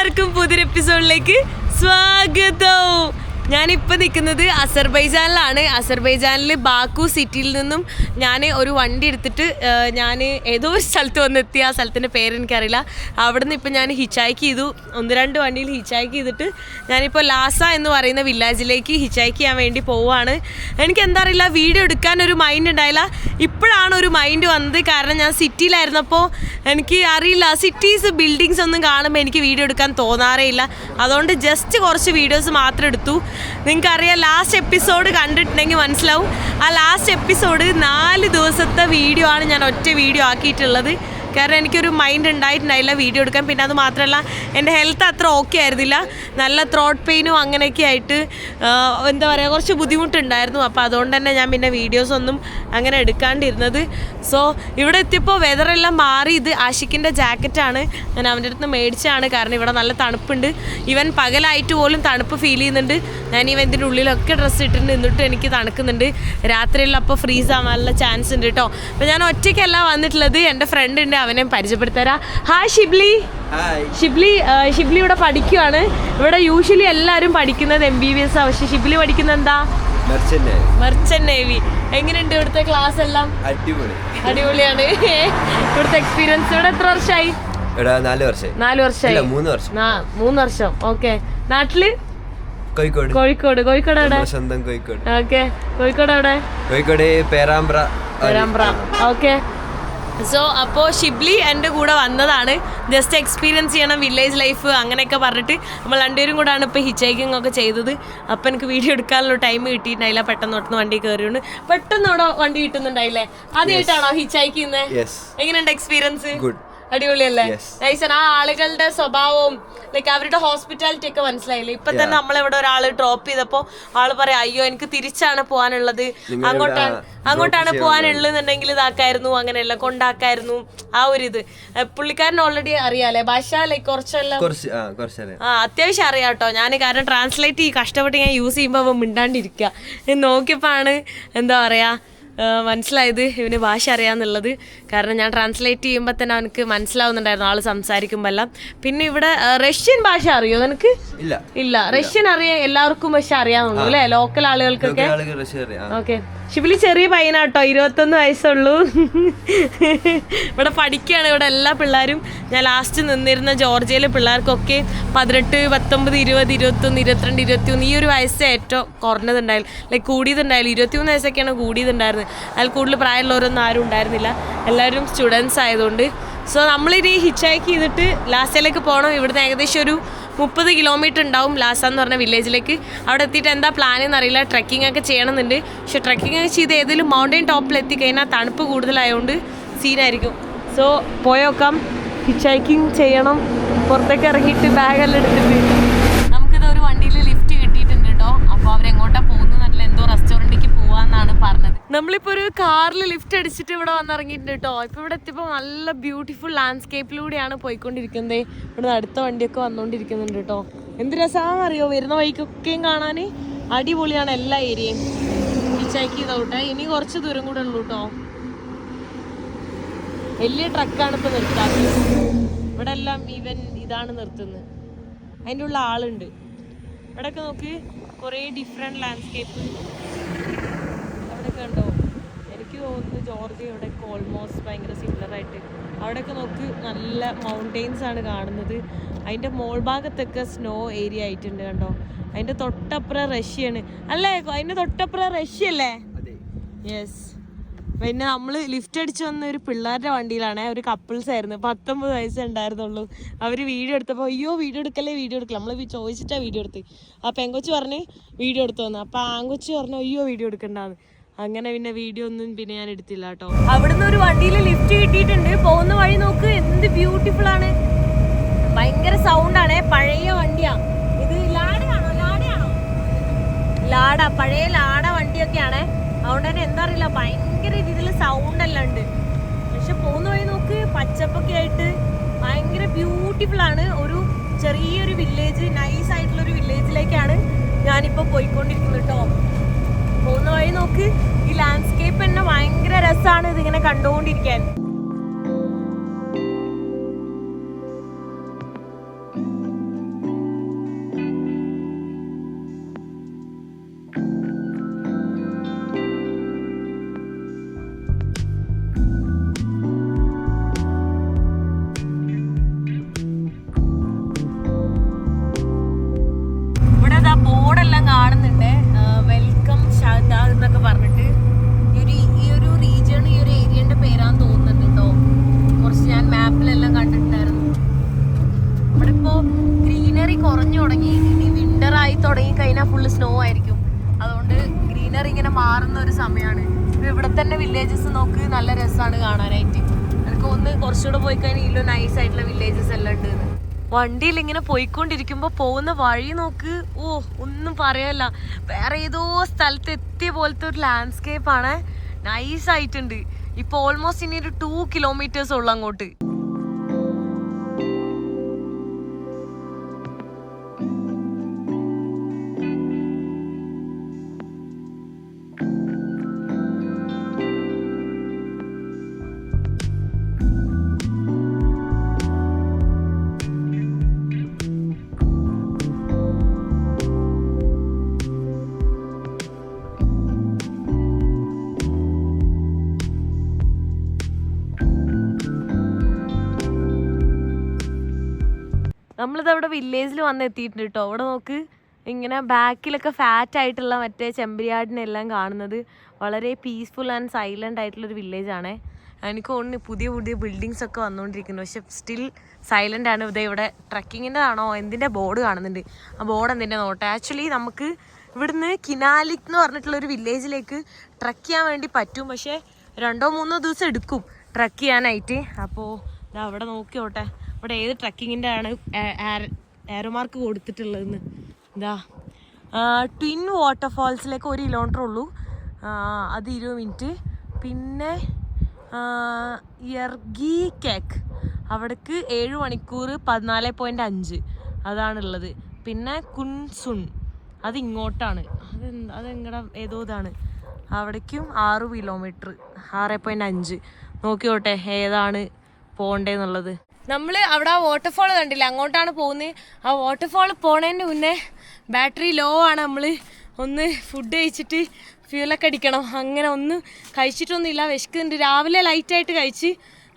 എല്ലാവർക്കും പുതിയൊരു എപ്പിസോഡിലേക്ക് സ്വാഗതം. ഞാനിപ്പോൾ നിൽക്കുന്നത് അസർബൈജാനിലാണ്. അസർബൈജാനിൽ ബാക്കു സിറ്റിയിൽ നിന്നും ഞാൻ ഒരു വണ്ടി എടുത്തിട്ട് ഞാൻ ഏതോ ഒരു സ്ഥലത്ത് വന്നെത്തി. ആ സ്ഥലത്തിന്റെ പേര് എനിക്കറിയില്ല. അവിടെ നിന്ന് ഇപ്പം ഞാൻ ഹിച്ചായ്ക്ക് ചെയ്തു. ഒന്ന് രണ്ട് വണ്ടിയിൽ ഹിച്ചായ്ക്ക് ചെയ്തിട്ട് ഞാനിപ്പോൾ ലാസ എന്ന് പറയുന്ന വില്ലേജിലേക്ക് ഹിച്ചായ്ക്ക് ചെയ്യാൻ വേണ്ടി പോവുകയാണ് എനിക്ക് എന്താ അറിയില്ല വീഡിയോ എടുക്കാൻ ഒരു മൈൻഡ് ഉണ്ടായില്ല. ഇപ്പോഴാണ് ഒരു മൈൻഡ് വന്നത്. കാരണം ഞാൻ സിറ്റിയിലായിരുന്നപ്പോൾ എനിക്ക് അറിയില്ല സിറ്റീസ് ബിൽഡിങ്സ് ഒന്നും കാണുമ്പോൾ എനിക്ക് വീഡിയോ എടുക്കാൻ തോന്നാറേ ഇല്ല. അതുകൊണ്ട് ജസ്റ്റ് കുറച്ച് വീഡിയോസ് മാത്രം എടുത്തു. നിങ്ങൾക്കറിയാം ലാസ്റ്റ് എപ്പിസോഡ് കണ്ടിട്ടുണ്ടെങ്കിൽ മനസ്സിലാവും. ആ ലാസ്റ്റ് എപ്പിസോഡ് നാല് ദിവസത്തെ വീഡിയോ ആണ് ഞാൻ ഒറ്റ വീഡിയോ ആക്കിയിട്ടുള്ളത്. കാരണം എനിക്കൊരു മൈൻഡ് ഉണ്ടായിട്ടുണ്ടായില്ല വീഡിയോ എടുക്കാൻ. പിന്നെ അത് മാത്രമല്ല എന്റെ ഹെൽത്ത് അത്ര ഓക്കെ ആയിരുന്നില്ല. നല്ല ത്രോട്ട് പെയിനും അങ്ങനെയൊക്കെ ആയിട്ട് എന്താ പറയുക കുറച്ച് ബുദ്ധിമുട്ടുണ്ടായിരുന്നു. അപ്പോൾ അതുകൊണ്ട് തന്നെ ഞാൻ പിന്നെ വീഡിയോസ് ഒന്നും അങ്ങനെ എടുക്കാണ്ടിരുന്നത്. സോ ഇവിടെ എത്തിയപ്പോൾ വെതറെല്ലാം മാറി. ഇത് ആഷിക്കിന്റെ ജാക്കറ്റാണ്. ഞാൻ അവന്റെ അടുത്ത് മേടിച്ചാണ് കാരണം ഇവിടെ നല്ല തണുപ്പുണ്ട്. ഇവൻ പകലായിട്ട് പോലും തണുപ്പ് ഫീൽ ചെയ്യുന്നുണ്ട്. ഞാൻ ഇവൻ ഇതിന്റെ ഉള്ളിലൊക്കെ ഡ്രസ്സ് ഇട്ടിട്ടുണ്ട് എന്നിട്ടും എനിക്ക് തണുക്കുന്നുണ്ട്. രാത്രിയിൽ അപ്പോൾ ഫ്രീസ് ആവാനുള്ള ചാൻസ് ഉണ്ട് കേട്ടോ അപ്പോൾ ഞാൻ ഒറ്റയ്ക്കല്ല വന്നിട്ടുള്ളത്. എന്റെ ഫ്രണ്ട് ഉണ്ട്. അവനെ പരിചയപ്പെടുത്തരാം. ഹായ് ഷിബ്ലി ഷിബ്ലി ഷിബ്ലി ഇവിടെ പഠിക്കുവാണ്. ഇവിടെ യൂഷ്വലി എല്ലാവരും പഠിക്കുന്നത് എം ബി ബി എസ് പക്ഷേ ഷിബ്ലി പഠിക്കുന്നത് എന്താ? മെർച്ചൻ നേവി എങ്ങനെയുണ്ട് ഇവിടുത്തെ ക്ലാസ് എല്ലാം? അടിപൊളി. അടിപൊളിയാണ്. ഇവിടുത്തെ എക്സ്പീരിയൻസ് ഇവിടെ എത്ര വർഷമായി നാല് വർഷം നാല് വർഷമായി മൂന്ന് വർഷം. മൂന്ന് വർഷം. ഓക്കെ നാട്ടിൽ? കോഴിക്കോട്. കോഴിക്കോട്. കോഴിക്കോട് എവിടെ? സ്വന്തം കോഴിക്കോട്. ഓക്കെ കോഴിക്കോട് എവിടെ? കോഴിക്കോട് പേരാമ്പ്ര. പേരാമ്പ്ര. ഓക്കെ സോ അപ്പോൾ ഷിബ്ലി എന്റെ കൂടെ വന്നതാണ്. ജസ്റ്റ് എക്സ്പീരിയൻസ് ചെയ്യണം വില്ലേജ് ലൈഫ് അങ്ങനെയൊക്കെ പറഞ്ഞിട്ട്. നമ്മൾ രണ്ടുപേരും കൂടാണ് ഇപ്പോൾ ഹിച്ചൈക്കിംഗ് ഒക്കെ ചെയ്തത്. അപ്പോൾ എനിക്ക് വീഡിയോ എടുക്കാനുള്ള ടൈം കിട്ടിയിട്ടുണ്ടായില്ല. പെട്ടെന്ന് തൊട്ടുന്ന വണ്ടി കയറിയുണ്ട്. പെട്ടെന്ന് അവിടെ വണ്ടി കിട്ടുന്നുണ്ടായില്ലേ? ആദ്യമായിട്ടാണോ ഹിച്ച് ഹൈക്കിങ് എങ്ങനെയുണ്ട് എക്സ്പീരിയൻസ് ഗുഡ് അടിപൊളിയല്ലേ? ആ ആളുകളുടെ സ്വഭാവവും ലൈക്ക് അവരുടെ ഹോസ്പിറ്റാലിറ്റി ഒക്കെ മനസ്സിലായില്ലേ? ഇപ്പൊ തന്നെ നമ്മളിവിടെ ഒരാൾ ഡ്രോപ്പ് ചെയ്തപ്പോ ആൾ പറയാ അയ്യോ എനിക്ക് തിരിച്ചാണ് പോവാനുള്ളത്. അങ്ങോട്ടാണ് അങ്ങോട്ടാണ് പോവാനുള്ളതെന്നുണ്ടെങ്കിൽ ഇതാക്കായിരുന്നു അങ്ങനെയല്ല കൊണ്ടാക്കായിരുന്നു ആ ഒരു ഇത്. പുള്ളിക്കാരൻ ഓൾറെഡി അറിയാലേ ഭാഷ ലൈക്ക് കുറച്ചെല്ലാം കുറച്ച് ആ അത്യാവശ്യം അറിയാം കേട്ടോ ഞാൻ കാരണം ട്രാൻസ്ലേറ്റ് ഈ കഷ്ടപ്പെട്ട് ഞാൻ യൂസ് ചെയ്യുമ്പോൾ മിണ്ടാണ്ടിരിക്കാ. മിണ്ടാണ്ടിരിക്കുക ആണ് എന്താ പറയുക മനസ്സിലായത് ഇവന് ഭാഷ അറിയാന്നുള്ളത്. കാരണം ഞാൻ ട്രാൻസ്ലേറ്റ് ചെയ്യുമ്പോൾ തന്നെ അവനക്ക് മനസ്സിലാവുന്നുണ്ടായിരുന്നു ആൾ സംസാരിക്കുമ്പോൾ എല്ലാം പിന്നെ ഇവിടെ റഷ്യൻ ഭാഷ അറിയോ നിനക്ക്? ഇല്ല. റഷ്യൻ അറിയാം എല്ലാവർക്കും പക്ഷെ അറിയാവുന്നു അല്ലേ? ലോക്കൽ ആളുകൾക്കൊക്കെ. ആളുകൾ ഓക്കെ ഷിബിലി ചെറിയ പയ്യനാട്ടോ ഇരുപത്തൊന്ന് വയസ്സുള്ളൂ. ഇവിടെ പഠിക്കുകയാണ് ഇവിടെ എല്ലാ പിള്ളേരും. ഞാൻ ലാസ്റ്റ് നിന്നിരുന്ന ജോർജിയയിലെ പിള്ളേർക്കൊക്കെ പതിനെട്ട് പത്തൊമ്പത് ഇരുപത് ഇരുപത്തൊന്ന് ഇരുപത്തിരണ്ട് ഇരുപത്തിയൊന്ന് ഈ ഒരു വയസ്സ് ഏറ്റവും കുറഞ്ഞതുണ്ടായാലും ലൈക്ക് കൂടിയതുണ്ടായില്ല ഇരുപത്തിമൂന്ന് വയസ്സൊക്കെയാണ് കൂടിയതുണ്ടായിരുന്നത്. അതിൽ കൂടുതൽ പ്രായമുള്ളവരൊന്നും ആരും ഉണ്ടായിരുന്നില്ല. എല്ലാവരും സ്റ്റുഡൻസ് ആയതുകൊണ്ട്. സോ നമ്മളിനി ഹിച്ചാക്ക് ചെയ്തിട്ട് ലാസ്റ്റിലേക്ക് പോകണം ഇവിടുന്ന് ഏകദേശം ഒരു മുപ്പത് കിലോമീറ്റർ ഉണ്ടാവും ലാസ എന്ന് പറഞ്ഞ വില്ലേജിലേക്ക് അവിടെ എത്തിയിട്ട് എന്താ പ്ലാൻ എന്നറിയില്ല ട്രക്കിംഗ് ഒക്കെ ചെയ്യണമെന്നുണ്ട്. പക്ഷെ ട്രക്കിംഗ് ഒക്കെ ചെയ്ത് ഏതെങ്കിലും മൗണ്ടൻ ടോപ്പിൽ എത്തിക്കഴിഞ്ഞാൽ തണുപ്പ് കൂടുതലായതുകൊണ്ട് സീനായിരിക്കും സോ പോയോക്കാം ഹിച്ചാക്കിങ് ചെയ്യണം. പുറത്തേക്ക് ഇറങ്ങിയിട്ട് ബാഗെല്ലാം എടുത്തിട്ട്. നമുക്കിത് ഒരു വണ്ടിയിൽ ലിഫ്റ്റ് കിട്ടിയിട്ടുണ്ട് കേട്ടോ അപ്പോൾ അവരെങ്ങോട്ടാ പോകുന്നത് നല്ല എന്തോ റെസ്റ്റോറന്റിലേക്ക് പോവാന്നാണ് പറഞ്ഞത് നമ്മളിപ്പോൾ ഒരു കാറിൽ ലിഫ്റ്റ് അടിച്ചിട്ട് ഇവിടെ വന്നിറങ്ങിയിട്ടുണ്ട് കേട്ടോ ഇപ്പോൾ ഇവിടെ എത്തിയപ്പോൾ നല്ല ബ്യൂട്ടിഫുൾ ലാൻഡ്സ്കേപ്പിലൂടെയാണ് പോയിക്കൊണ്ടിരിക്കുന്നത്. ഇവിടെ അടുത്ത വണ്ടിയൊക്കെ വന്നുകൊണ്ടിരിക്കുന്നുണ്ട് കേട്ടോ എന്ത് രസമാണെന്ന് അറിയോ വരുന്ന വഴിക്കൊക്കെയും കാണാൻ അടിപൊളിയാണ് എല്ലാ ഏരിയയും. ചെക്ക് ചെയ്തോട്ടെ. ഇനി കുറച്ച് ദൂരം കൂടെ ഉള്ളൂ കേട്ടോ വലിയ ട്രക്കാണ് ഇപ്പോൾ നിർത്താറ്. ഇവിടെ എല്ലാം ഇവൻ ഇതാണ് നിർത്തുന്നത്. അതിന്റെ ഉള്ള ആളുണ്ട്. ഇവിടെയൊക്കെ നോക്ക് കുറേ ഡിഫറെന്റ് ലാൻഡ്സ്കേപ്പ് അവിടെയൊക്കെ ഉണ്ടോ? എനിക്ക് തോന്നുന്നു ജോർജിയ ഇവിടെയൊക്കെ ഓൾമോസ്റ്റ് ഭയങ്കര സിമിലർ ആയിട്ട്. അവിടെയൊക്കെ നോക്ക് നല്ല മൗണ്ടെയിൻസ് ആണ് കാണുന്നത്. അതിന്റെ മോൾ ഭാഗത്തൊക്കെ സ്നോ ഏരിയ ആയിട്ടുണ്ട് കണ്ടോ? അതിന്റെ തൊട്ടപ്പുറം റഷ്യയാണ്. അല്ലേ? അതിന്റെ തൊട്ടപ്പുറം റഷ്യ അല്ലേ? യെസ് പിന്നെ നമ്മൾ ലിഫ്റ്റ് അടിച്ചു വന്ന ഒരു പിള്ളേരുടെ വണ്ടിയിലാണ്. ഒരു കപ്പിൾസ് ആയിരുന്നു. പത്തൊമ്പത് വയസ്സേ ഉണ്ടായിരുന്നുള്ളൂ. അവർ വീഡിയോ എടുത്തപ്പോൾ അയ്യോ വീഡിയോ എടുക്കല്ലേ? വീഡിയോ എടുക്കല നമ്മൾ ചോദിച്ചിട്ടാണ് വീഡിയോ എടുത്ത്. ആ പെങ്കൊച്ച് പറഞ്ഞ് വീഡിയോ എടുത്തു വന്നു. അപ്പോൾ ആങ്കൊച്ച് പറഞ്ഞു അയ്യോ വീഡിയോ എടുക്കണ്ടാന്ന്. അങ്ങനെ പിന്നെ വീഡിയോ ഒന്നും പിന്നെ ഞാൻ എടുത്തില്ല കേട്ടോ. അവിടുന്ന് ഒരു വണ്ടിയിൽ ലിഫ്റ്റ് കിട്ടിയിട്ടുണ്ട്. പോകുന്ന വഴി നോക്ക് എന്ത് ബ്യൂട്ടിഫുൾ ആണ്. ഭയങ്കര സൗണ്ട് ആണ് പഴയ വണ്ടിയാ. ഇത് ലാഡയാണോ? ലാഡയാണോ? ലാഡ പഴയ ലാഡ വണ്ടിയൊക്കെയാണ്. അതുകൊണ്ട് തന്നെ എന്താ അറിയില്ല ഭയങ്കര രീതിയിൽ സൗണ്ട് എല്ലാം ഉണ്ട്. പക്ഷെ പോകുന്ന വഴി നോക്ക് പച്ചപ്പൊക്കെ ആയിട്ട് ഭയങ്കര ബ്യൂട്ടിഫുൾ ആണ്. ഒരു ചെറിയൊരു വില്ലേജ് നൈസ് ആയിട്ടുള്ള ഒരു വില്ലേജിലേക്കാണ് ഞാനിപ്പോൾ പോയിക്കൊണ്ടിരിക്കുന്നത് കേട്ടോ. പോകുന്ന വഴി നോക്ക്. ഈ ലാൻഡ്സ്കേപ്പ് തന്നെ ഭയങ്കര രസമാണ് ഇതിങ്ങനെ കണ്ടുകൊണ്ടിരിക്കാൻ. കഴിഞ്ഞാൽ ഫുള്ള് സ്നോ ആയിരിക്കും. അതുകൊണ്ട് ഗ്രീനറി ഇങ്ങനെ മാറുന്ന ഒരു സമയമാണ് ഇവിടെ തന്നെ വില്ലേജസ് നോക്ക് നല്ല രസമാണ് കാണാനായിട്ട്. എനിക്ക് ഒന്ന് കുറച്ചുകൂടെ പോയി കഴിഞ്ഞാൽ നൈസ് ആയിട്ടുള്ള വില്ലേജസ് എല്ലാം ഉണ്ട്. വണ്ടിയിൽ ഇങ്ങനെ പോയിക്കൊണ്ടിരിക്കുമ്പോൾ പോകുന്ന വഴി നോക്ക്. ഓ ഒന്നും പറയല്ല. വേറെ ഏതോ സ്ഥലത്ത് എത്തിയ പോലത്തെ ഒരു ലാൻഡ്സ്കേപ്പ് ആണ്. നൈസ് ആയിട്ടുണ്ട്. ഇപ്പൊ ഓൾമോസ്റ്റ് ഇനി ഒരു ടു കിലോമീറ്റേഴ്സ് ഉള്ളു അങ്ങോട്ട്. നമ്മളിത് അവിടെ വില്ലേജിൽ വന്ന് എത്തിയിട്ടുണ്ട് കേട്ടോ അവിടെ നോക്ക്. ഇങ്ങനെ ബാക്കിലൊക്കെ ഫാറ്റ് ആയിട്ടുള്ള മറ്റേ ചെമ്പരിയാടിനെല്ലാം കാണുന്നത് വളരെ പീസ്ഫുൾ ആൻഡ് സൈലന്റ് ആയിട്ടുള്ളൊരു വില്ലേജ് ആണേ. എനിക്ക് തോന്നുന്നു പുതിയ പുതിയ ബിൽഡിങ്സ് ഒക്കെ വന്നുകൊണ്ടിരിക്കുന്നു പക്ഷെ സ്റ്റിൽ സൈലന്റ് ആണ്. ഇതേ ഇവിടെ ട്രക്കിങ്ങിന്റെ ആണോ എന്തിന്റെ ബോർഡ് കാണുന്നുണ്ട്? ആ ബോർഡ് എന്തിന്റെ നോട്ടെ? ആക്ച്വലി നമുക്ക് ഇവിടുന്ന് കിനാലിക് എന്ന് പറഞ്ഞിട്ടുള്ള ഒരു വില്ലേജിലേക്ക് ട്രക്ക് ചെയ്യാൻ വേണ്ടി പറ്റും. പക്ഷേ രണ്ടോ മൂന്നോ ദിവസം എടുക്കും ട്രക്ക് ചെയ്യാനായിട്ട്. അപ്പോൾ അവിടെ നോക്കിയോട്ടെ. ഇവിടെ ഏത് ട്രക്കിങ്ങിന്റെ ആണ് മാർക്ക് കൊടുത്തിട്ടുള്ളതെന്ന്? എന്താ ട്വിൻ വാട്ടർഫാൾസിലേക്ക് ഒരു കിലോമീറ്റർ ഉള്ളൂ. അത് ഇരുപത് മിനിറ്റ് പിന്നെ എർഗി കേക്ക്. അവിടേക്ക് ഏഴ് മണിക്കൂർ പതിനാല് പോയിന്റ് അഞ്ച്. അതാണുള്ളത്. പിന്നെ കുൻസുൺ. അത് ഇങ്ങോട്ടാണ്. അതെന്താ അതെങ്ങടെ ഏതോ ഇതാണ്. അവിടേക്കും ആറ് കിലോമീറ്റർ ആറ് പോയിന്റ് അഞ്ച്. നോക്കിയോട്ടെ ഏതാണ് പോകണ്ടേന്നുള്ളത്. നമ്മൾ അവിടെ ആ വാട്ടർഫോൾ കണ്ടില്ല? അങ്ങോട്ടാണ് പോകുന്നത് ആ വാട്ടർഫോൾ പോണതിന്റെ മുന്നേ ബാറ്ററി ലോ ആണ് നമ്മൾ ഒന്ന് ഫുഡ് കഴിച്ചിട്ട് ഫ്യൂലൊക്കെ അടിക്കണം. അങ്ങനെ ഒന്നും കഴിച്ചിട്ടൊന്നുമില്ല. വിശക്കുന്നുണ്ട്. രാവിലെ ലൈറ്റായിട്ട് കഴിച്ച്.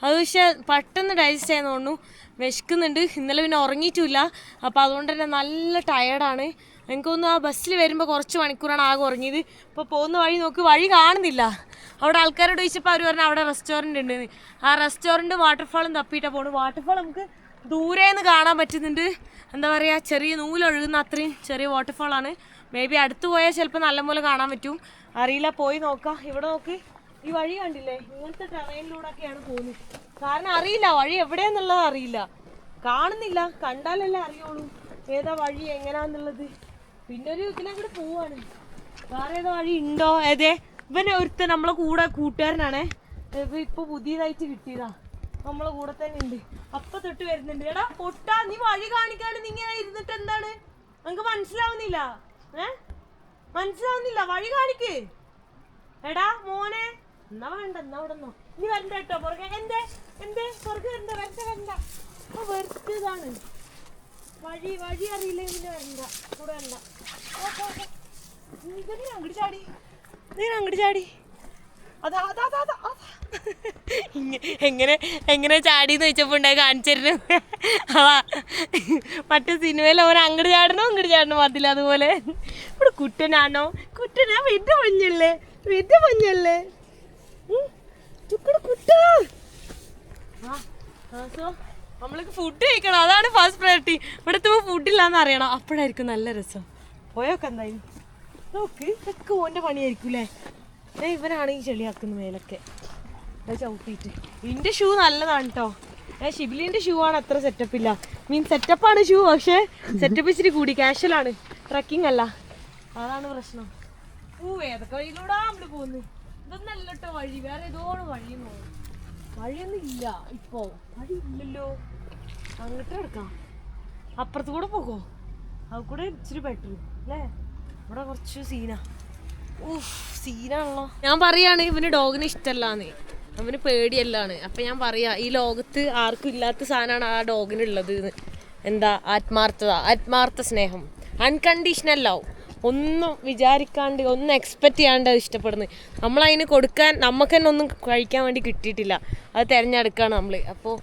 അത് പക്ഷേ പെട്ടെന്ന് ഡൈജസ്റ്റ് ചെയ്യാൻ തോന്നുന്നു. വിശക്കുന്നുണ്ട്. ഇന്നലെ പിന്നെ ഉറങ്ങിയിട്ടില്ല. അപ്പോൾ അതുകൊണ്ട് തന്നെ നല്ല ടയേർഡാണ് എനിക്കൊന്ന് ആ ബസ്സിൽ വരുമ്പോൾ കുറച്ച് മണിക്കൂറാണ് ആകെ ഉറങ്ങിയത്. ഇപ്പോൾ പോകുന്ന വഴി നോക്ക് വഴി കാണുന്നില്ല. അവിടെ ആൾക്കാരോട് ചോദിച്ചപ്പോൾ അവർ പറഞ്ഞു അവിടെ റെസ്റ്റോറന്റ് ഉണ്ട് ആ റെസ്റ്റോറന്റ് വാട്ടർഫാളും തപ്പിയിട്ടാണ് പോകുന്നത് വാട്ടർഫാൾ നമുക്ക് ദൂരെ നിന്ന് കാണാൻ പറ്റുന്നുണ്ട്. എന്താ പറയുക ചെറിയ നൂലൊഴുകുന്ന അത്രയും ചെറിയ വാട്ടർഫാളാണ് മേ ബി അടുത്ത് പോയാൽ ചിലപ്പോൾ നല്ലപോലെ കാണാൻ പറ്റും. അറിയില്ല പോയി നോക്കാം. ഇവിടെ നോക്ക് ഈ വഴി കണ്ടില്ലേ? ഇങ്ങനത്തെ ടെറൈനിലൂടെ ഒക്കെയാണ് പോകുന്നത്. കാരണം അറിയില്ല വഴി എവിടെയെന്നുള്ളത് അറിയില്ല. കാണുന്നില്ല കണ്ടാലല്ലേ അറിയുള്ളൂ. ഏതാ വഴി എങ്ങനെയാന്നുള്ളത് പിന്നെ ഒരു ഇതിലങ്ങോട്ട് പോവാണ് വഴി ഉണ്ടോ? ഏതേ ഇവനെ ഒരുത്ത നമ്മളെ കൂടെ കൂട്ടുകാരനാണേ. ഇപ്പൊ പുതിയതായിട്ട് കിട്ടിയതാ. നമ്മളെ കൂടെ തന്നെ ഉണ്ട്. അപ്പൊ തൊട്ട് വരുന്നുണ്ട്. എടാ പൊട്ടാ നീ വഴി കാണിക്കാണ്ട് നീ ഇങ്ങനെ ഇരുന്നിട്ട് എന്താണ്? നമുക്ക് മനസ്സിലാവുന്നില്ല? ഏ? മനസ്സിലാവുന്നില്ല? വഴി കാണിക്ക്. എടാ മോനെ. എന്നാ വേണ്ട എന്നാ അവിടെ നിന്നോ. നീ വരണ്ട കേട്ടോ പുറകെ. എന്തേ? എന്തേ? പുറകെ വരണ്ട വരണ്ട വെറുത്തതാണ്. വഴി വഴി അറിയില്ല പിന്നെ വരണ്ട. കൂടെ വരണ്ട. നീ അങ്ങോട്ട് ചാടി? നീ അങ്ങോട്ട് ചാടി? അതാ അതാ അതാ അതാ. എങ്ങനെ എങ്ങനെ ചാടിന്ന് വെച്ചപ്പോ ഉണ്ടായി കാണിച്ചിരുന്നു. അതാ. മറ്റേ സിനിമയിൽ അവൻ അങ്ങോട്ട് ചാടണോ ഇങ്ങോട്ട് ചാടണോ മതില്ല അതുപോലെ. ഇവിടെ കുട്ടനാണോ? കുട്ടനാ വീട്ടിൽ മഞ്ഞല്ലേ? വീട്ടിൽ മഞ്ഞല്ലേ? കുട്ടോ. ആ, so നമ്മൾക്ക് ഫുഡ് കഴിക്കണം. അതാണ് ഫസ്റ്റ് പ്രയോറിറ്റി ഇവിടെ എത്തുമ്പോൾ ഫുഡില്ലാന്ന് അറിയണം. അപ്പോഴായിരിക്കും നല്ല രസം. പോയൊക്കെ എന്തായാലും. നോക്ക് ഇതൊക്കെ ഓന്റെ പണിയായിരിക്കും അല്ലേ ഏ ഇവനാണെങ്കിൽ ചെളിയാക്കുന്ന മേലൊക്കെ. ചവിട്ടിയിട്ട് എന്റെ ഷൂ നല്ലതാണ് കേട്ടോ ഏ ഷിബിലിന്റെ ഷൂ ആണ് അത്ര സെറ്റപ്പ് ഇല്ല. മീൻ സെറ്റപ്പാണ് ഷൂ പക്ഷേ സെറ്റപ്പ് ഇച്ചിരി കൂടി. ക്യാഷ്വലാണ് ട്രക്കിംഗ് അല്ല. അതാണ് പ്രശ്നം. ഓ ഏതൊക്കെ വഴിയിലൂടെ നമ്മൾ പോകുന്നു ഇതൊന്നല്ല കേട്ടോ വഴി. വേറെ ഏതോ വഴിയെന്ന് തോന്നുന്നു വഴിയൊന്നും ഇല്ല ഇപ്പോ. വഴി ഇല്ലല്ലോ. അങ്ങോട്ട് എടുക്കാം അപ്പുറത്ത് കൂടെ പോകോ. അത് കൂടെ ഇച്ചിരി ബെറ്റർ അല്ലേ? ഇവിടെ കുറച്ച് സീനാ. ഊഫ് സീനാണല്ലോ. ഞാൻ പറയാണ് ഇവന് ഡോഗിനെ ഇഷ്ടമല്ലാന്ന് അവന് പേടിയല്ലാണ് അപ്പൊ ഞാൻ പറയാ ഈ ലോകത്ത് ആർക്കും ഇല്ലാത്ത സാധനമാണ് ആ ഡോഗിനുള്ളത്. എന്താ? ആത്മാർത്ഥത. ആത്മാർത്ഥ സ്നേഹം. അൺകണ്ടീഷണൽ ലവ് ഒന്നും വിചാരിക്കാണ്ട് ഒന്നും എക്സ്പെക്റ്റ് ചെയ്യാണ്ട് അത് ഇഷ്ടപ്പെടുന്നത്. നമ്മളതിന് കൊടുക്കാൻ നമുക്ക് തന്നെ ഒന്നും കഴിക്കാൻ വേണ്ടി കിട്ടിയിട്ടില്ല. അത് തിരഞ്ഞെടുക്കുകയാണ് നമ്മൾ അപ്പോൾ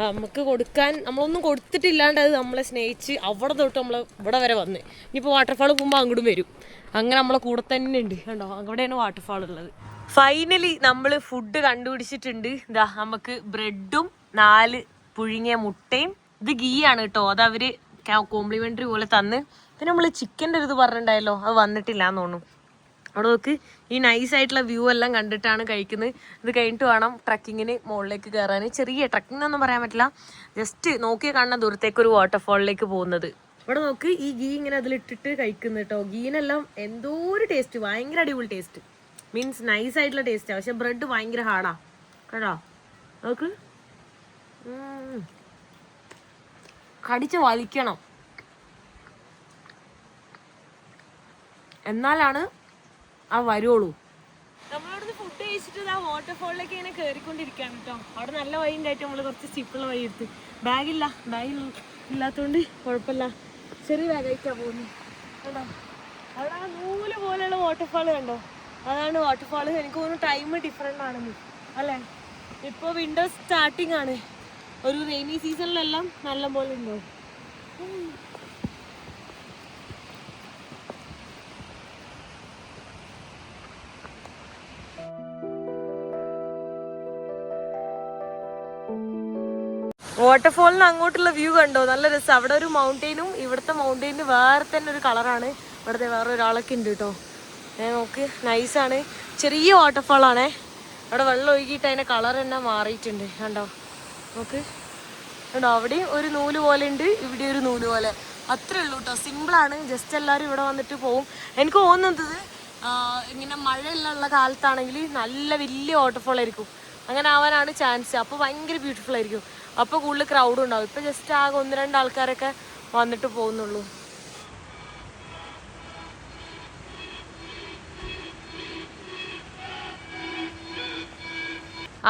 നമുക്ക് കൊടുക്കാൻ നമ്മളൊന്നും കൊടുത്തിട്ടില്ലാണ്ട് അത് നമ്മളെ സ്നേഹിച്ച് അവിടെ തൊട്ട് നമ്മൾ ഇവിടെ വരെ വന്ന്. ഇനിയിപ്പോൾ വാട്ടർഫാൾ പോകുമ്പോൾ അങ്ങോട്ടും വരും. അങ്ങനെ നമ്മളെ കൂടെ തന്നെ ഉണ്ട്. കണ്ടോ? അവിടെയാണ് വാട്ടർഫാൾ ഉള്ളത്. ഫൈനലി നമ്മൾ ഫുഡ് കണ്ടുപിടിച്ചിട്ടുണ്ട്. ഇതാ നമുക്ക് ബ്രെഡും നാല് പുഴുങ്ങിയ മുട്ടയും. ഇത് ഗീ ആണ് കേട്ടോ. അത് അവർ കോംപ്ലിമെന്ററി പോലെ തന്ന്. പിന്നെ നമ്മൾ ചിക്കന്റെ ഒരു ഇത് പറഞ്ഞിട്ടുണ്ടായല്ലോ. അത് വന്നിട്ടില്ല എന്ന് തോന്നുന്നു. അവിടെ നോക്ക്. ഈ നൈസ് ആയിട്ടുള്ള വ്യൂ എല്ലാം കണ്ടിട്ടാണ് കഴിക്കുന്നത്. ഇത് കഴിഞ്ഞിട്ട് വേണം ട്രക്കിങ്ങിന് മുകളിലേക്ക് കയറാൻ. ചെറിയ ട്രക്കിംഗ് എന്നൊന്നും പറയാൻ പറ്റില്ല. ജസ്റ്റ് നോക്കിയാൽ കാണുന്ന ദൂരത്തേക്ക് ഒരു വാട്ടർഫാളിലേക്ക് പോകുന്നത്. ഇവിടെ നോക്ക് ഈ ഗീ ഇങ്ങനെ അതിലിട്ടിട്ട് കഴിക്കുന്നു കേട്ടോ ഗീനെല്ലാം എന്തോ ഒരു ടേസ്റ്റ് ഭയങ്കര അടിപൊളി ടേസ്റ്റ് മീൻസ് നൈസ് ആയിട്ടുള്ള ടേസ്റ്റാണ് പക്ഷെ ബ്രെഡ് ഭയങ്കര ഹാർഡാ കേട്ടോ? നോക്ക്. കടിച്ച് വലിക്കണം. എന്നാലാണ് ആ വരുള്ളൂ നമ്മളവിടുന്ന് ഫുഡ് അവിടെ നല്ല നമ്മൾ കുറച്ച് ബാഗില്ല ഇല്ലാത്തതുകൊണ്ട് ചെറിയ നൂൽ വാട്ടർഫാൾ കണ്ടോ? അതാണ് വാട്ടർഫാൾ എനിക്ക് തോന്നുന്നു ടൈം ഡിഫറെന്റ് ആണെന്ന്. അല്ലേ? ഇപ്പോൾ വിൻഡോ സ്റ്റാർട്ടിംഗ് ആണ്. ഒരു റെയിനി സീസണിലെല്ലാം നല്ല പോലെ ഉണ്ടോ? വാട്ടർഫോളിന് അങ്ങോട്ടുള്ള വ്യൂ കണ്ടോ? നല്ല രസം. അവിടെ ഒരു മൗണ്ടെയിനും ഇവിടുത്തെ മൗണ്ടെയിന് വേറെ തന്നെ ഒരു കളറാണ് ഇവിടുത്തെ വേറെ ഒരാളൊക്കെ ഉണ്ട് കേട്ടോ ഏ നോക്ക് നൈസാണ് ചെറിയ വാട്ടർഫോളാണേ അവിടെ വെള്ളം ഒഴുകിയിട്ട് അതിന്റെ കളർ തന്നെ മാറിയിട്ടുണ്ട്. കണ്ടോ? നോക്ക്. കണ്ടോ? അവിടെയും ഒരു നൂൽ പോലെ ഉണ്ട് ഇവിടെ ഒരു നൂൽ പോലെ. അത്രേ ഉള്ളൂ കേട്ടോ സിമ്പിളാണ് ജസ്റ്റ് എല്ലാവരും ഇവിടെ വന്നിട്ട് പോവും. എനിക്ക് തോന്നുന്നത് ഇങ്ങനെ മഴയെല്ലാം ഉള്ള കാലത്താണെങ്കിൽ നല്ല വലിയ വാട്ടർഫോൾ ആയിരിക്കും. അങ്ങനെ ആവാനാണ് ചാൻസ് അപ്പോൾ ഭയങ്കര ബ്യൂട്ടിഫുൾ ആയിരിക്കും. അപ്പോൾ കൂടുതൽ ക്രൗഡ് ഉണ്ടാവും. ഇപ്പോൾ ജസ്റ്റ് ആകെ ഒന്ന് രണ്ട് ആൾക്കാരൊക്കെ വന്നിട്ട് പോകുന്നുള്ളൂ.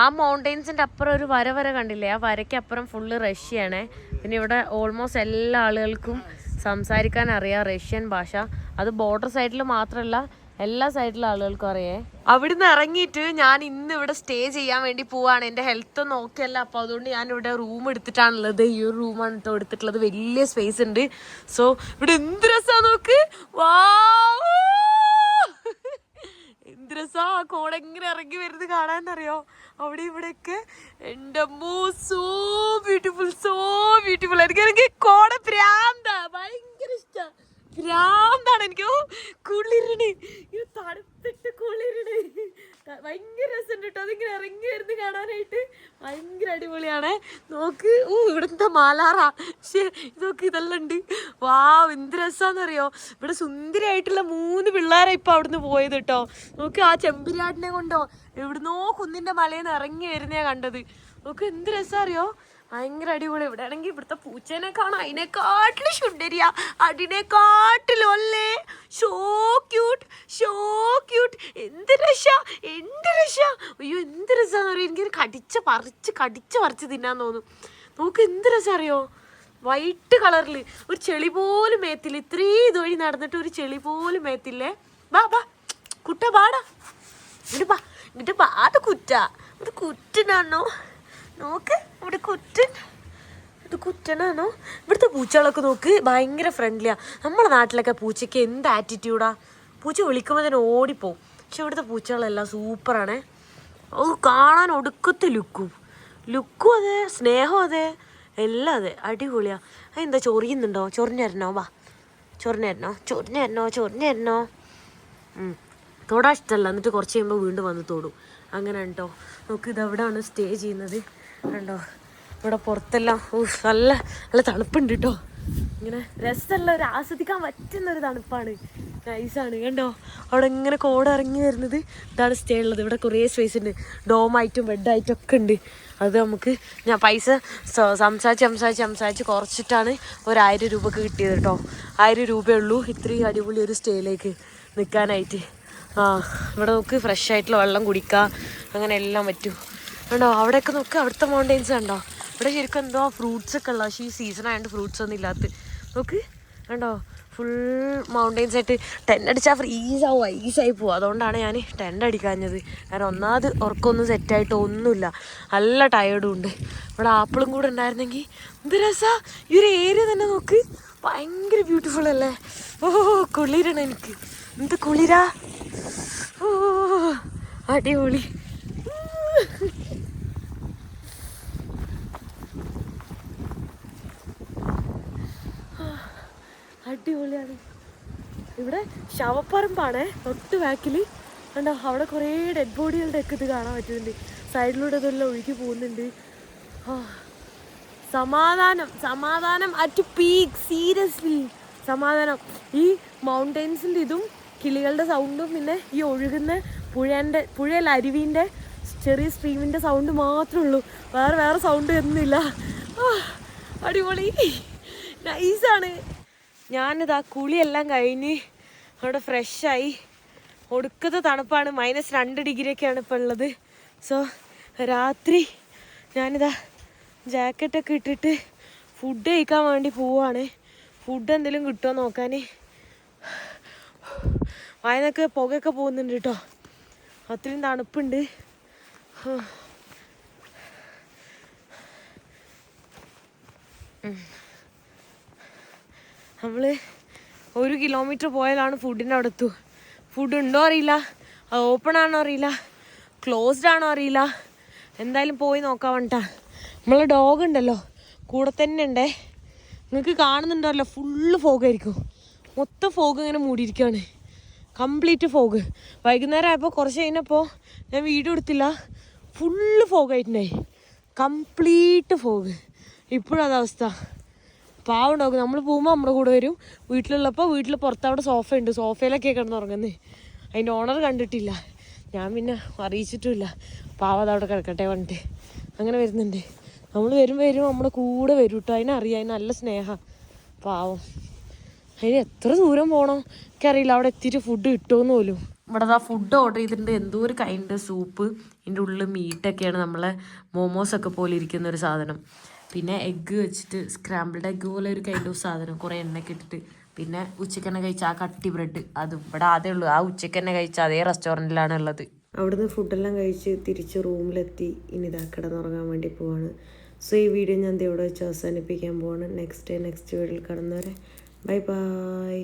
ആ മൗണ്ടെയിൻസിന്റെ അപ്പുറം ഒരു വര വര കണ്ടില്ലേ? ആ വരയ്ക്ക് അപ്പുറം ഫുള്ള് റഷ്യയാണ്. പിന്നെ ഇവിടെ ഓൾമോസ്റ്റ് എല്ലാ ആളുകൾക്കും സംസാരിക്കാൻ അറിയാം റഷ്യൻ ഭാഷ. അത് ബോർഡർ സൈഡിൽ മാത്രമല്ല എല്ലാ സൈഡിലും ആളുകൾക്ക് അറിയേ. അവിടുന്ന് ഇറങ്ങിയിട്ട് ഞാൻ ഇന്ന് ഇവിടെ സ്റ്റേ ചെയ്യാൻ വേണ്ടി പോവാണ്. എന്റെ ഹെൽത്ത് നോക്കിയല്ല അപ്പൊ അതുകൊണ്ട് ഞാൻ ഇവിടെ റൂം എടുത്തിട്ടാണുള്ളത്. ഈ ഒരു റൂമാണ് കേട്ടോ എടുത്തിട്ടുള്ളത്. വലിയ സ്പേസ് ഉണ്ട്. സോ ഇവിടെ എന്ത് രസമാണ് നോക്ക്. വാ എന്ത് രസാ കോട എങ്ങനെ ഇറങ്ങി വരുന്നത് കാണാന്നറിയോ അവിടെ ഇവിടെയൊക്കെ എന്റെ അമ്മോ സോ ബ്യൂട്ടിഫുൾ സോ ബ്യൂട്ടിഫുൾ എനിക്ക് എനിക്ക് കോട പ്രാന്ത. ഭയങ്കര ഭ്രാന്താണ് എനിക്ക്. കുളിരിണ്. ഇത് തണുത്തിട്ട് കുളിരണി. ഭയങ്കര രസമുണ്ട് കേട്ടോ. അതിങ്ങനെ ഇറങ്ങി വരുന്നത് കാണാനായിട്ട്. ഭയങ്കര അടിപൊളിയാണ്. നോക്ക്. ഓ ഇവിടുത്തെ മാലാറ. ശേ ഇതൊക്കെ ഇതെല്ലാം ഉണ്ട് വാ എന്ത് രസാന്നറിയോ? ഇവിടെ സുന്ദരിയായിട്ടുള്ള മൂന്ന് പിള്ളേരെ ഇപ്പൊ അവിടുന്ന് പോയത് കേട്ടോ. നോക്ക് ആ ചെമ്പിരാടിനെ കൊണ്ടോ എവിടുന്നോ കുന്നിന്റെ മലയിൽ നിന്ന് ഇറങ്ങി വരുന്നേ കണ്ടത്. നോക്ക് എന്ത് രസം അറിയോ? ഭയങ്കര അടിപൊളി. ഇവിടെ ആണെങ്കിൽ ഇവിടുത്തെ പൂച്ചേനെ കാണാം അതിനെക്കാട്ടിലും ശുണ്ടരിയ. അതിനെക്കാട്ടിലും അല്ലേ? ഷോ ക്യൂട്ട് ഷോ ക്യൂട്ട് എന്ത് രക്ഷ എന്ത് രക്ഷ അയ്യോ എന്ത് രസമാണെന്ന് അറിയോ? എനിക്കൊരു കടിച്ച് പറിച്ച് കടിച്ച് പറിച്ച് തിന്നാൻ തോന്നും. നമുക്ക് എന്ത് രസം അറിയോ? വൈറ്റ് കളറിൽ ഒരു ചെളി പോലും മേത്തില്ല. ഇത്രയും ഇതുവഴി നടന്നിട്ട് ഒരു ചെളി പോലും മേത്തില്ലേ? ബാ ബാ കുട്ട പാടാ ഇങ്ങോട്ട് പാ ഇങ്ങോട്ട് പാട് കുറ്റ. ഇത് കുറ്റനാണോ നോക്ക് ഇവിടെ കുറ്റൻ ഇത് കുറ്റനാണോ? ഇവിടുത്തെ പൂച്ചകളൊക്കെ നോക്ക് ഭയങ്കര ഫ്രണ്ട്ലിയാണ് നമ്മുടെ നാട്ടിലൊക്കെ പൂച്ചയ്ക്ക് എന്ത് ആറ്റിറ്റ്യൂഡാ പൂച്ച വിളിക്കുമ്പോൾ തന്നെ ഓടിപ്പോവും. പക്ഷെ ഇവിടുത്തെ പൂച്ചകളെല്ലാം സൂപ്പറാണേ ഓ കാണാൻ ഒടുക്കത്തെ ലുക്കും. ലുക്കും അതെ സ്നേഹം അതെ എല്ലാം അതെ. അടിപൊളിയാ. അതെന്താ ചൊറിയുന്നുണ്ടോ? ചൊറിഞ്ഞരണോ വാ. ചൊറിഞ്ഞരണോ ചൊറിഞ്ഞരണോ ചൊറിഞ്ഞരണോ ഉം. തൊടാൻ ഇഷ്ടമല്ല എന്നിട്ട് കുറച്ച് കഴിയുമ്പോൾ വീണ്ടും വന്ന് തൊടും. അങ്ങനെ ഉണ്ടോ നോക്ക് ഇത് എവിടെയാണ് സ്റ്റേ ചെയ്യുന്നത്? കണ്ടോ? ഇവിടെ പുറത്തെല്ലാം നല്ല നല്ല തണുപ്പുണ്ട് കേട്ടോ ഇങ്ങനെ രസമല്ല ഒരു ആസ്വദിക്കാൻ പറ്റുന്ന ഒരു തണുപ്പാണ് നൈസാണ് കണ്ടോ? അവിടെ ഇങ്ങനെ കോട ഇറങ്ങി വരുന്നത്. ഇതാണ് സ്റ്റേ ഉള്ളത്. ഇവിടെ കുറേ സ്പേസ് ഉണ്ട്. ഡോമായിട്ടും ബെഡായിട്ടും ഒക്കെ ഉണ്ട്. അത് നമുക്ക് ഞാൻ പൈസ സംസാരിച്ച് സംസാരിച്ച് സംസാരിച്ച് കുറച്ചിട്ടാണ് ഒരായിരം രൂപക്ക് കിട്ടിയത് കേട്ടോ ആയിരം രൂപയേ ഉള്ളൂ. ഇത്രയും അടിപൊളി ഒരു സ്റ്റേയിലേക്ക് നിൽക്കാനായിട്ട്. ആ ഇവിടെ നമുക്ക് ഫ്രഷ് ആയിട്ടുള്ള വെള്ളം കുടിക്കുക അങ്ങനെ എല്ലാം പറ്റും. കണ്ടോ അവിടെയൊക്കെ നോക്ക് അവിടുത്തെ മൗണ്ടെയിൻസ് കണ്ടോ? ഇവിടെ ശരിക്കും എന്തോ ഫ്രൂട്ട്സ് ഒക്കെ ഉള്ള പക്ഷേ ഈ സീസൺ ആയതുകൊണ്ട് ഫ്രൂട്ട്സ് ഒന്നും ഇല്ലാത്ത. നോക്ക് കണ്ടോ? ഫുൾ മൗണ്ടെയിൻസ് ആയിട്ട് ടെന്റ് അടിച്ചാൽ ഫ്രീസ് ആവും ഐസായി പോവും. അതുകൊണ്ടാണ് ഞാൻ ടെന്റ് അടിക്കാഞ്ഞത്. കാരണം ഒന്നാമത് ഉറക്കമൊന്നും സെറ്റായിട്ട് ഒന്നുമില്ല. നല്ല ടയേർഡും ഉണ്ട്. ഇവിടെ ആപ്പിളും കൂടെ ഉണ്ടായിരുന്നെങ്കിൽ എന്ത് രസാ? ഈ ഒരു ഏരിയ തന്നെ നോക്ക്. ഭയങ്കര ബ്യൂട്ടിഫുൾ അല്ലേ? ഓ കുളിരാണ് എനിക്ക്. എന്ത് കുളിരാ? ഓ അടിപൊളി. അടിപൊളിയാണ്. ഇവിടെ ശവപ്പറമ്പാണ് തൊട്ട് ബാക്കിൽ കണ്ടോ അവിടെ കുറേ ഡെഡ് ബോഡികളുടെ ഒക്കെ ഇത് കാണാൻ പറ്റുന്നുണ്ട്. സൈഡിലൂടെ ഇതെല്ലാം ഒഴുകി പോകുന്നുണ്ട്. സമാധാനം സമാധാനം അറ്റ് പീക്ക് സീരിയസ്ലി സമാധാനം. ഈ മൗണ്ടെയിൻസിന്റെ ഇതും കിളികളുടെ സൗണ്ടും പിന്നെ ഈ ഒഴുകുന്ന പുഴേന്റെ പുഴയിലെ അരുവിന്റെ ചെറിയ സ്ട്രീമിന്റെ സൗണ്ട് മാത്രമേ ഉള്ളൂ. വേറെ വേറെ സൗണ്ട് ഒന്നുമില്ല. അടിപൊളി. നൈസാണ് ഞാനിതാ കുളിയെല്ലാം കഴിഞ്ഞ് അവിടെ ഫ്രഷായി. ഒടുക്കത്തെ തണുപ്പാണ്. മൈനസ് രണ്ട് ഡിഗ്രിയൊക്കെയാണ് ഇപ്പോൾ ഉള്ളത്. സോ രാത്രി ഞാനിതാ ജാക്കറ്റൊക്കെ ഇട്ടിട്ട് ഫുഡ് കഴിക്കാൻ വേണ്ടി പോവാണ്. ഫുഡ് എന്തെങ്കിലും കിട്ടുമോ നോക്കാൻ വായനൊക്കെ പുകയൊക്കെ പോകുന്നുണ്ട് കേട്ടോ. അത്രയും തണുപ്പുണ്ട്. ഹാ. നമ്മൾ ഒരു കിലോമീറ്റർ പോയാലാണ് ഫുഡിന്റെ അവിടെ എത്തു ഫുഡ് ഉണ്ടോ അറിയില്ല. ഓപ്പൺ ആണോ അറിയില്ല. ക്ലോസ്ഡ് ആണോ അറിയില്ല. എന്തായാലും പോയി നോക്കാൻ വേണ്ടിട്ടാ നമ്മളെ ഡോഗ് ഉണ്ടല്ലോ. കൂടെ തന്നെ ഉണ്ടേ. നിങ്ങൾക്ക് കാണുന്നുണ്ടല്ലോ ഫുള്ള് ഫോഗായിരിക്കും മൊത്തം ഫോഗ് ഇങ്ങനെ മൂടിയിരിക്കുകയാണ്. കംപ്ലീറ്റ് ഫോഗ് വൈകുന്നേരം ആയപ്പോൾ കുറച്ച് കഴിഞ്ഞപ്പോൾ ഞാൻ വീഡിയോ എടുത്തില്ല. ഫുള്ള് ഫോഗായിട്ടുണ്ടായി കംപ്ലീറ്റ് ഫോഗ് ഇപ്പോഴും അതവസ്ഥ പാവം നമ്മൾ പോകുമ്പോൾ നമ്മുടെ കൂടെ വരും. വീട്ടിലുള്ളപ്പോൾ വീട്ടിൽ പുറത്ത് അവിടെ സോഫ ഉണ്ട് സോഫയിലൊക്കെ കിടന്നുറങ്ങുന്നേ അതിന്റെ ഓണർ കണ്ടിട്ടില്ല. ഞാൻ പിന്നെ അറിയിച്ചിട്ടുമില്ല. പാവം അതവിടെ കിടക്കട്ടെ പറഞ്ഞിട്ട്. അങ്ങനെ വരുന്നുണ്ട്. നമ്മൾ വരും വരും നമ്മുടെ കൂടെ വരും കേട്ടോ അതിനറിയാം അതിന് നല്ല സ്നേഹം. പാവം. അതിന് എത്ര ദൂരം പോകണം എനിക്കറിയില്ല. അവിടെ എത്തിയിട്ട് ഫുഡ് കിട്ടുമെന്ന് പോലും. ഇവിടെ ആ ഫുഡ് ഓർഡർ ചെയ്തിട്ടുണ്ട്. എന്തോ ഒരു കൈൻഡ് സൂപ്പ് ഇതിന്റെ ഉള്ളിൽ മീറ്റൊക്കെയാണ് നമ്മളെ മോമോസൊക്കെ പോലെ ഇരിക്കുന്ന ഒരു സാധനം. പിന്നെ എഗ്ഗ് വെച്ചിട്ട് സ്ക്രാമ്പിൾഡ് എഗ്ഗ് പോലെ ഒരു കൈൻഡ് ഓഫ് സാധനം കുറേ എണ്ണയൊക്കെ ഇട്ടിട്ട്. പിന്നെ ഉച്ചക്കെണ്ണ കഴിച്ച ആ കട്ടി ബ്രെഡ് അത് ഇവിടെ അതേ ഉള്ളൂ. ആ ഉച്ചക്കെണ്ണ കഴിച്ച അതേ റെസ്റ്റോറന്റിലാണ് ഉള്ളത്. അവിടുന്ന് ഫുഡെല്ലാം കഴിച്ച് തിരിച്ച് റൂമിലെത്തി. ഇനി ഇതാ കിടന്നുറങ്ങാൻ വേണ്ടി പോവാണ്. സോ ഈ വീഡിയോ ഞാൻ ഇവിടെ വെച്ച് അവസാനിപ്പിക്കാൻ പോവാണ്. നെക്സ്റ്റ് ഡേ നെക്സ്റ്റ് വീഡിയോയിൽ കടന്നവരെ. Bye bye